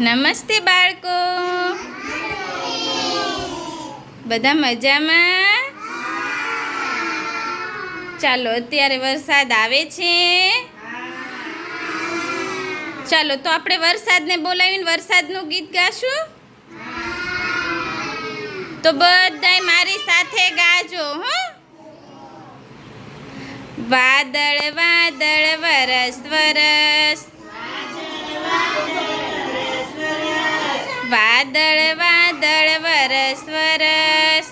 નમસ્તે બાળકો. બધા મજામાં? ચાલો, અત્યારે વરસાદ આવે છે. ચાલો, તો આપણે વરસાદને બોલાવીને વરસાદનું ગીત ગાશું? તો બધાય મારી સાથે ગાજો, હો. વાદળ વાદળ, વરસ વરસ. વાદળ વાદળ વરસ વરસ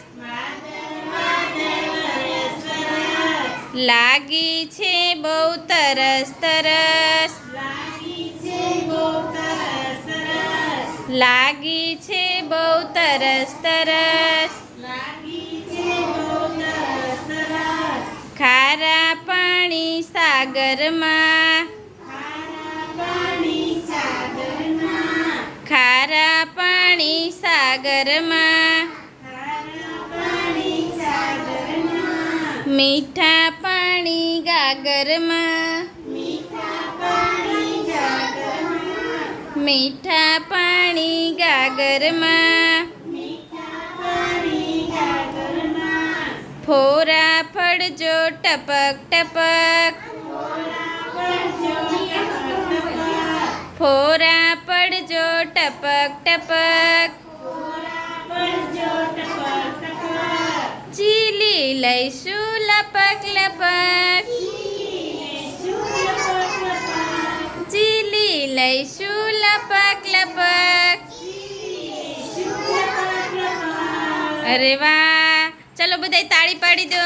લાગી છે બહુ તરસ તરસ. લાગી છે બહુ તરસ તરસ. ખારા પાણી સાગરમાં. સાગરમાં. મીઠા પાણી ગાગરમાં. મીઠા પાણી ગાગરમાં. ફોરા ફળજો ટપક ટપક. ફોરા પડજો ટપક ટપક. ચીલી લઈશું લપક લપક? ચીલી લઈશું લપક લપક? અરે વાહ! ચલો બધાય તાળી પાડી દો.